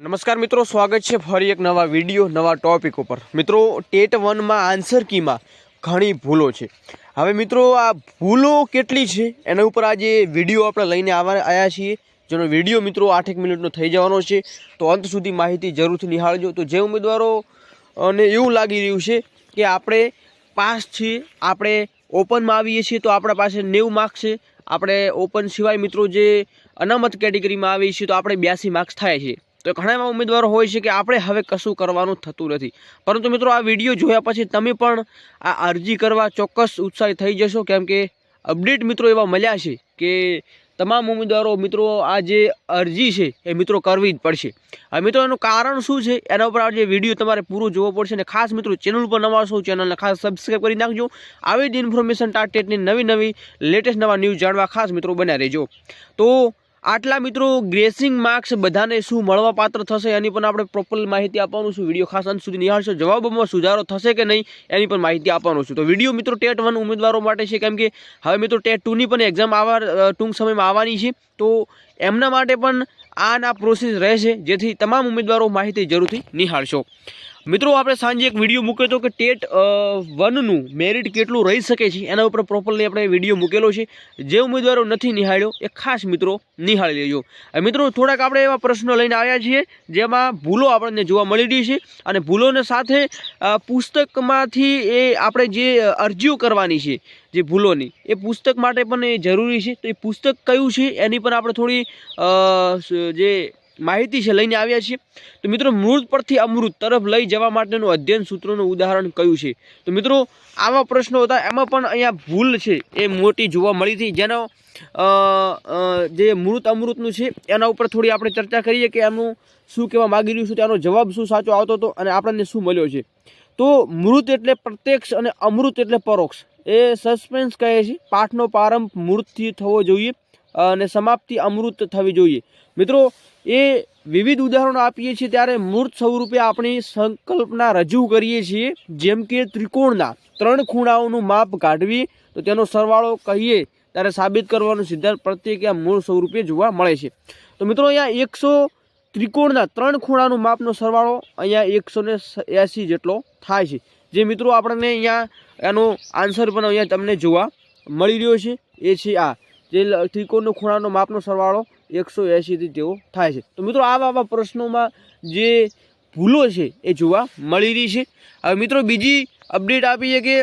નમસ્કાર મિત્રો, સ્વાગત છે ફરી એક નવા વીડિયો, નવા ટોપિક ઉપર. મિત્રો, ટેટ વનમાં આન્સર કીમાં ઘણી ભૂલો છે. હવે મિત્રો, આ ભૂલો કેટલી છે? એના ઉપર આજે વીડિયો આપણે લઈને આવવા આવ્યા છીએ. જેનો વીડિયો મિત્રો આઠેક મિનિટનો થઈ જવાનો છે. તો અંત સુધી માહિતી જરૂરથી નિહાળજો. તો જે ઉમેદવારો, અને એવું લાગી રહ્યું છે કે આપણે પાસ છીએ, આપણે ઓપનમાં આવીએ છીએ, તો આપણા પાસે નેવું માર્ક્સ છે. આપણે ઓપન સિવાય મિત્રો જે અનામત કેટેગરીમાં આવીએ છીએ, તો આપણે બ્યાસી માર્ક્સ થાય છે. તો ઘણા એવા ઉમેદવારો હોય છે કે આપણે હવે કશું કરવાનું થતું નથી. પરંતુ મિત્રો આ વીડિયો જોયા પછી તમે પણ આ અરજી કરવા ચોક્કસ ઉત્સાહિત થઈ જશો. કેમ કે અપડેટ મિત્રો એવા મળ્યા છે કે તમામ ઉમેદવારો મિત્રો આ જે અરજી છે એ મિત્રો કરવી જ પડશે. હવે મિત્રો એનું કારણ શું છે? એના ઉપર આજે વીડિયો તમારે પૂરો જોવો પડશે અને ખાસ મિત્રો ચેનલ ઉપર નવા છો ચેનલને ખાસ સબસ્ક્રાઈબ કરી નાખજો. આવી જ ઇન્ફોર્મેશન ટાટેટની નવી નવી લેટેસ્ટ નવા ન્યૂઝ જાણવા ખાસ મિત્રો બન્યા રહેજો. તો આટલા મિત્રો ગ્રેસિંગ માર્ક્સ બધાને શું મળવા પાત્ર થશે એની પણ આપણે પ્રોપર માહિતી આપવાનું છું. વીડિયો ખાસ અંત સુધી નિહાળશો. જવાબોમાં સુધારો થશે કે નહીં એની પણ માહિતી આપવાનું છું. તો વીડિયો મિત્રો ટેટ વન ઉમેદવારો માટે છે કેમ કે હવે મિત્રો ટેટ ટુની પણ એક્ઝામ આવવા ટૂંક સમયમાં આવવાની છે. તો એમના માટે પણ આના પ્રોસેસ રહેશે. જેથી તમામ ઉમેદવારો માહિતી જરૂરથી નિહાળશો. મિત્રો, આપણે સાંજે એક વીડિયો મૂક્યો હતો કે ટેટ વનનું મેરિટ કેટલું રહી શકે છે, એના ઉપર પ્રોપરલી આપણે વીડિયો મૂકેલો છે. જે ઉમેદવારો નથી નિહાળ્યો, એ ખાસ મિત્રો નિહાળી લેજો. મિત્રો, થોડાક આપણે એવા પ્રશ્નો લઈને આવ્યા છીએ, જેમાં ભૂલો આપણને જોવા મળી રહી છે અને ભૂલોને સાથે પુસ્તકમાંથી એ આપણે જે અરજીઓ કરવાની છે, જે ભૂલોની, એ પુસ્તક માટે પણ એ જરૂરી છે. તો એ પુસ્તક કયું છે, એની પણ આપણે થોડી જે માહિતી છે, લઈને આવ્યા છીએ. તો મિત્રો, મૃત પરથી અમૃત તરફ લઈ જવા માટેનું અધ્યયન સૂત્રોનું ઉદાહરણ કયું છે? તો મિત્રો, આવા પ્રશ્નો હતા, એમાં પણ અહીંયા ભૂલ છે, એ મોટી જોવા મળી હતી. જેનો જે મૃત અમૃતનું છે, એના ઉપર થોડી આપણે ચર્ચા કરીએ કે એનું શું કહેવા માગી રહ્યું છે, તેનો જવાબ શું સાચો આવતો હતો અને આપણને શું મળ્યો છે. તો મૃત એટલે પ્રત્યક્ષ અને અમૃત એટલે પરોક્ષ. એ સસ્પેન્સ કહે છે, પાઠનો પ્રારંભ મૃતથી થવો જોઈએ. અને સમાપ્તિ અમૃત થવી જોઈએ. મિત્રો, એ વિવિધ ઉદાહરણો આપીએ છીએ ત્યારે મૂર્ત સ્વરૂપે આપણી સંકલ્પના રજૂ કરીએ છીએ, જેમ કે ત્રિકોણના ત્રણ ખૂણાઓનું માપ કાઢવી, તો તેનો સરવાળો કહીએ, ત્યારે સાબિત કરવાનું સિદ્ધાંત પ્રત્યેક આ મૂળ સ્વરૂપે જોવા મળે છે. તો મિત્રો, અહીંયા એકસો ત્રિકોણના ત્રણ ખૂણાનું માપનો સરવાળો અહીંયા એકસો ને એંસી જેટલો થાય છે. જે મિત્રો, આપણને અહીંયા એનો આન્સર પણ અહીંયા તમને જોવા મળી રહ્યો છે. એ છે આ. જે ત્રિકોણનો ખૂણાનો માપનો સરવાળો એકસો એંશીથી તેઓ થાય છે. તો મિત્રો આવા આવા પ્રશ્નોમાં જે ભૂલો છે એ જોવા મળી રહી છે. હવે મિત્રો બીજી અપડેટ આપીએ કે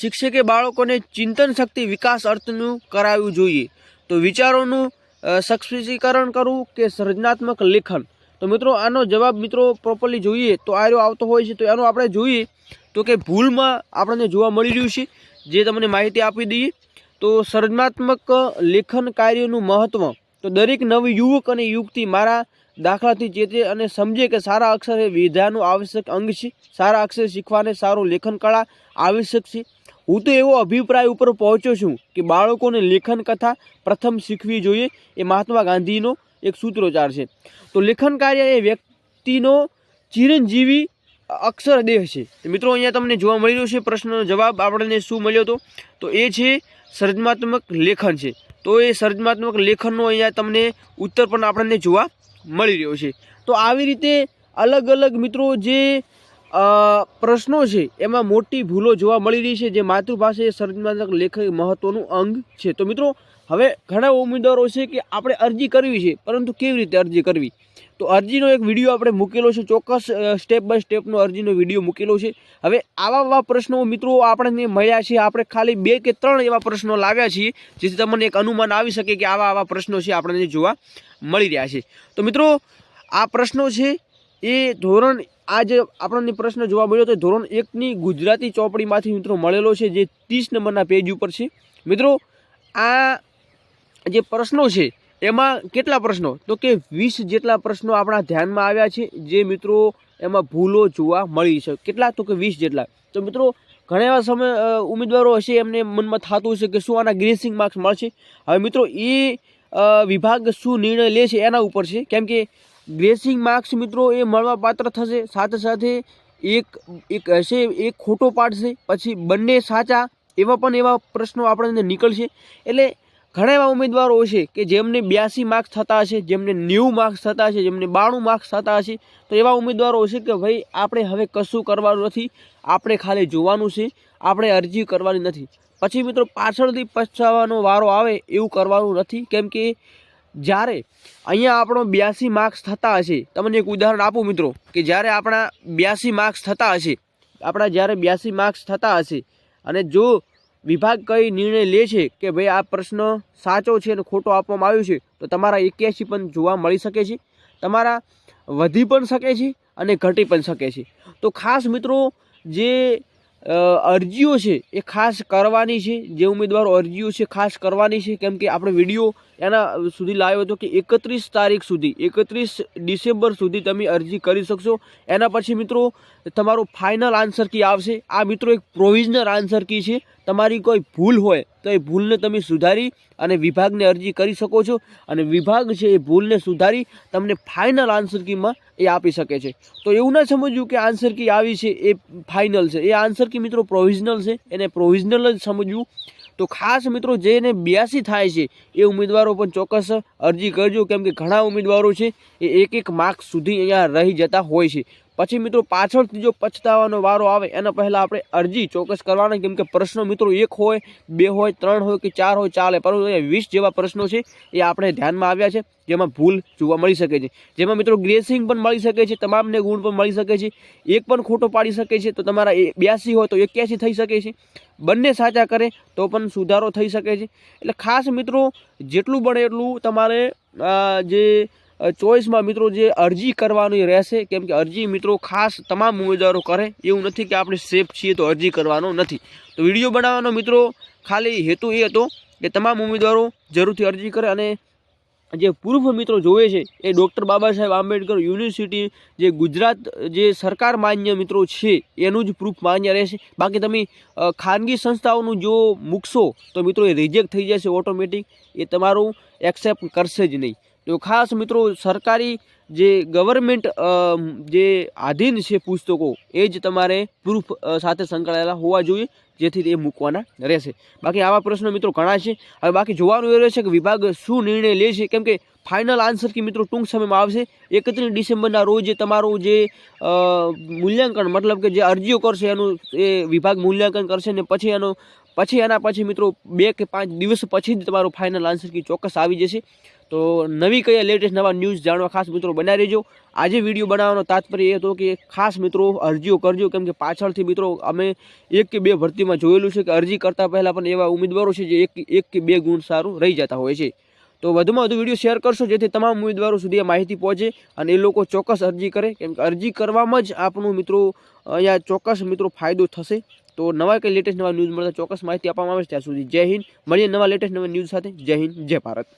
શિક્ષકે બાળકોને ચિંતન શક્તિ વિકાસ અર્થનું કરાવવું જોઈએ. તો વિચારોનું અ, કરવું કે સર્જનાત્મક લેખન? તો મિત્રો આનો જવાબ મિત્રો પ્રોપરલી જોઈએ તો આર્યો આવતો હોય છે તો એનો આપણે જોઈએ તો કે ભૂલમાં આપણને જોવા મળી રહ્યું છે. જે તમને માહિતી આપી દઈએ. તો સર્જનાત્મક લેખન કાર્યનું મહત્ત્વ તો દરેક નવી યુવક અને યુવતી મારા દાખલાથી ચેતે અને સમજે કે સારા અક્ષર એ વિધાનું આવશ્યક અંગ છે. સારા અક્ષર શીખવાને સારું લેખન કળા આવશ્યક છે. હું તો એવો અભિપ્રાય ઉપર પહોંચ્યો છું કે બાળકોને લેખન કથા પ્રથમ શીખવી જોઈએ એ મહાત્મા ગાંધીનો એક સૂત્રોચ્ચાર છે. તો લેખન કાર્ય એ વ્યક્તિનો ચિરંજીવી અક્ષર દેહ છે મિત્રો, અહીંયા તમને જોવા મળી રહ્યો છે પ્રશ્નનો જવાબ આપણને શું મળ્યો હતો તો એ છે સર્જનાત્મક લેખન છે. તો એ સર્જનાત્મક લેખનનો અહીંયા તમને ઉત્તર પણ આપણને જોવા મળી રહ્યો છે. તો આવી રીતે અલગ અલગ મિત્રો જે પ્રશ્નો છે, એમાં મોટી ભૂલો જોવા મળી રહી છે, જે માતૃભાષા એ સર્જનાત્મક લેખન મહત્વનું અંગ છે. તો મિત્રો, હવે ઘણા ઉમેદવારો છે કે આપણે અરજી કરવી છે, પરંતુ કેવી રીતે અરજી કરવી? તો અરજીનો એક વીડિયો આપણે મૂકેલો છે, ચોક્કસ સ્ટેપ બાય સ્ટેપનો અરજીનો વીડિયો મૂકેલો છે. હવે આવા આવા પ્રશ્નો મિત્રો આપણને મળ્યા છે, આપણે ખાલી બે કે ત્રણ એવા પ્રશ્નો લાવ્યા છીએ, જેથી તમને એક અનુમાન આવી શકે કે આવા આવા પ્રશ્નો છે આપણને જોવા મળી રહ્યા છે. તો મિત્રો, આ પ્રશ્નો છે, એ ધોરણ આ જે આપણને પ્રશ્ન જોવા મળ્યો તો ધોરણ એકની ગુજરાતી ચોપડીમાંથી મિત્રો મળેલો છે, જે ત્રીસ નંબરના પેજ ઉપર છે. મિત્રો, આ જે પ્રશ્નો છે એમાં કેટલા પ્રશ્નો? તો કે વીસ જેટલા પ્રશ્નો આપણા ધ્યાનમાં આવ્યા છે, જે મિત્રો એમાં ભૂલો જોવા મળી છે. કેટલા? તો કે વીસ જેટલા. તો મિત્રો, ઘણા એવા સમય ઉમેદવારો હશે, એમને મનમાં થતું હશે કે શું આના ગ્રેસિંગ માર્ક્સ મળશે? હવે મિત્રો, એ વિભાગ શું નિર્ણય લે છે એના ઉપર છે. કેમ કે ગ્રેસિંગ માર્ક્સ મિત્રો એ મળવા પાત્ર થશે, સાથે સાથે એક એક હશે, એક ખોટો પાડશે, પછી બંને સાચા એવા પણ એવા પ્રશ્નો આપણને નીકળશે. એટલે ઘણા એવા ઉમેદવારો હશે કે જેમને બ્યાસી માર્ક્સ થતા હશે, જેમને નેવું માર્ક્સ થતા હશે, જેમને બાણું માર્ક્સ થતા હશે, તો એવા ઉમેદવારો હશે કે ભાઈ, આપણે હવે કશું કરવાનું નથી, આપણે ખાલી જોવાનું છે, આપણે અરજી કરવાની નથી. પછી મિત્રો પાછળથી પછતાવાનો વારો આવે એવું કરવાનું નથી, કેમ કે જ્યારે અહીંયા આપણો બ્યાસી માર્ક્સ થતા હશે, તમને એક ઉદાહરણ આપું મિત્રો, કે જ્યારે આપણા બ્યાસી માર્ક્સ થતા હશે, આપણા જ્યારે બ્યાસી માર્ક્સ થતા હશે, અને જો વિભાગ કઈ નિર્ણય લે છે કે ભાઈ આ પ્રશ્ન સાચો છે અને ખોટો આપવામાં આવ્યો છે, તો તમારા એક્યાસી પણ જોવા મળી શકે છે, તમારા વધી પણ શકે છે અને ઘટી પણ શકે છે. તો ખાસ મિત્રો, જે અરજીઓ છે એ ખાસ કરવાની છે, જે ઉમેદવારો અરજીઓ છે ખાસ કરવાની છે, કેમ કે આપણે વીડિયો એના સુધી લાવ્યો હતો કે એકત્રીસ તારીખ સુધી, એકત્રીસ ડિસેમ્બર સુધી તમે અરજી કરી શકશો. એના પછી મિત્રો, તમારો ફાઇનલ આન્સર કી આવશે. આ મિત્રો એક પ્રોવિઝનલ આન્સર કી છે. તમારી કોઈ ભૂલ હોય તો એ ભૂલને તમે સુધારી અને વિભાગને અરજી કરી શકો છો અને વિભાગ છે એ ભૂલને સુધારી તમને ફાઇનલ આન્સર કીમાં એ આપી શકે છે. તો એવું ના સમજવું કે આન્સર કી આવી છે એ ફાઇનલ છે. એ આન્સર કી મિત્રો પ્રોવિઝનલ છે. એને પ્રોવિઝનલ જ સમજવું. તો ખાસ મિત્રો જેને બ્યાસી થાય છે એ ઉમેદવારો પણ ચોક્કસ અરજી કરજો. કેમ કે ઘણા ઉમેદવારો છે એ એક એક માર્ક સુધી અહીંયા રહી જતા હોય છે. પછી મિત્રો પાછળથી જો પછતાવાનો વારો આવે, એના પહેલાં આપણે અરજી ચોક્કસ કરવાના. કેમ કે પ્રશ્નો મિત્રો એક હોય, બે હોય, ત્રણ હોય કે ચાર હોય, ચાલે. પરંતુ અહીંયા વીસ જેવા પ્રશ્નો છે, એ આપણે ધ્યાનમાં આવ્યા છે, જેમાં ભૂલ જોવા મળી શકે છે. જેમાં મિત્રો ગ્રેસિંગ પણ મળી શકે છે, તમામને ગુણ પણ મળી શકે છે. એક પણ ખોટો પાડી શકે છે, તો તમારા બ્યાસી હોય તો એક્યાસી થઈ શકે છે. બંને સાચા કરે, તો પણ સુધારો થઈ શકે છે. એટલે ખાસ મિત્રો, જેટલું બને એટલું તમારે જે ચોઈસમાં મિત્રો જે અરજી કરવાની રહેશે, કેમ કે અરજી મિત્રો ખાસ તમામ ઉમેદવારો કરે, એવું નથી કે આપણે સેફ છીએ તો અરજી કરવાનો નથી. તો વીડિયો બનાવવાનો મિત્રો ખાલી હેતુ એ હતો કે તમામ ઉમેદવારો જરૂરથી અરજી કરે અને જે પૂર્વ મિત્રો જોવે છે એ ડૉક્ટર બાબા સાહેબ આંબેડકર યુનિવર્સિટી જે ગુજરાત જે સરકાર માન્ય મિત્રો છે, એનું જ પ્રૂફ માન્ય રહેશે. બાકી તમે ખાનગી સંસ્થાઓનું જો મૂકશો તો મિત્રો એ રિજેક્ટ થઈ જશે ઓટોમેટિક એ તમારું એક્સેપ્ટ કરશે જ નહીં. તો ખાસ મિત્રો સરકારી જે ગવર્મેન્ટ જે આધીન છે પુસ્તકો, એ જ તમારે પ્રૂફ સાથે સંકળાયેલા હોવા જોઈએ, જેથી તે મૂકવાના રહેશે. બાકી આવા પ્રશ્નો મિત્રો ઘણા છે. હવે બાકી જોવાનું એ રહેશે કે વિભાગ શું નિર્ણય લે છે? કેમ કે ફાઇનલ આન્સર કે મિત્રો ટૂંક સમયમાં આવશે. એકત્રીસ ડિસેમ્બરના રોજ તમારું જે મૂલ્યાંકન, મતલબ કે જે અરજીઓ કરશે એનું, એ વિભાગ મૂલ્યાંકન કરશે ને પછી એનો, પછી એના પછી મિત્રો બે કે પાંચ દિવસ પછી જ તમારું ફાઇનલ આન્સર કી ચોક્કસ આવી જશે. તો નવી કયા લેટેસ્ટ નવા ન્યૂઝ જાણવા ખાસ મિત્રો બનાવી રહેજો. આજે વીડિયો બનાવવાનો તાત્પર્ય એ હતો કે ખાસ મિત્રો અરજીઓ કરજો, કેમ કે પાછળથી મિત્રો અમે એક કે બે ભરતીમાં જોયેલું છે કે અરજી કરતાં પહેલાં પણ એવા ઉમેદવારો છે જે એક એક કે બે ગુણ સારું રહી જતા હોય છે. તો વધુમાં વધુ વીડિયો શેર કરશો, જેથી તમામ ઉમેદવારો સુધી આ માહિતી પહોંચે અને એ લોકો ચોક્કસ અરજી કરે. કેમ કે અરજી કરવામાં જ આપણું મિત્રો અહીંયા ચોક્કસ મિત્રો ફાયદો થશે. તો નવા કંઈ લેટેસ્ટ નવા ન્યૂઝ મળતા ચોક્કસ માહિતી આપવામાં આવે છે ત્યાં સુધી જય હિન્દ. મળીએ નવા લેટેસ્ટ નવા ન્યૂઝ સાથે. જય હિન્દ, જય ભારત.